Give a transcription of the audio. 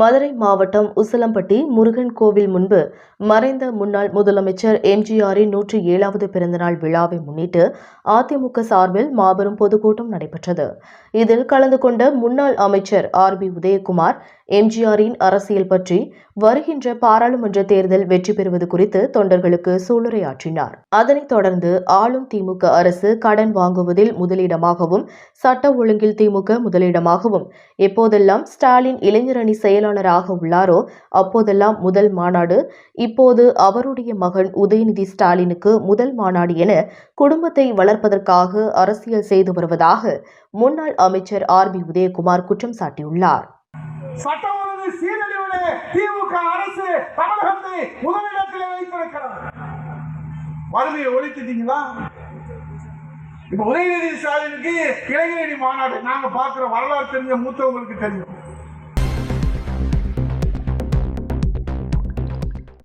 மதுரை மாவட்டம் உசிலம்பட்டி முருகன் கோவில் முன்பு மறைந்த முன்னாள் முதலமைச்சர் எம்ஜிஆரின் நூற்றி ஏழாவது பிறந்தநாள் விழாவை முன்னிட்டு அதிமுக சார்பில் மாபெரும் பொதுக்கூட்டம் நடைபெற்றது. இதில் கலந்து கொண்ட முன்னாள் அமைச்சர் ஆர் பி உதயகுமார் எம்ஜிஆரின் அரசியல் பற்றி வருகின்ற பாராளுமன்ற தேர்தல் வெற்றி பெறுவது குறித்து தொண்டர்களுக்கு சூளுரையாற்றினார். அதனைத் தொடர்ந்து ஆளும் திமுக அரசு கடன் வாங்குவதில் முதலிடமாகவும் சட்ட ஒழுங்கில் திமுக முதலிடமாகவும் எப்போதெல்லாம் ஸ்டாலின் இளைஞரணி செயலாளராக உள்ளாரோ அப்போதெல்லாம் முதல் மாநாடு. இப்போது அவருடைய மகன் உதயநிதி ஸ்டாலினுக்கு முதல் மாநாடு என குடும்பத்தை வளர்ப்பதற்காக அரசியல் செய்து வருவதாக முன்னாள் அமைச்சர் ஆர் பி உதயகுமார் குற்றம் சாட்டியுள்ளார். திமுக அரசு தமிழகத்தை முதலிடத்தில் வைத்திருக்கிறது. வறுமையை ஒழித்துட்டீங்களா? இப்ப உதயநிதி ஸ்டாலினுக்கு இளைஞரணி மாநாடு. நாங்க பாக்குற வரலாறு தெரிஞ்ச மூத்தவங்களுக்கு தெரியும்.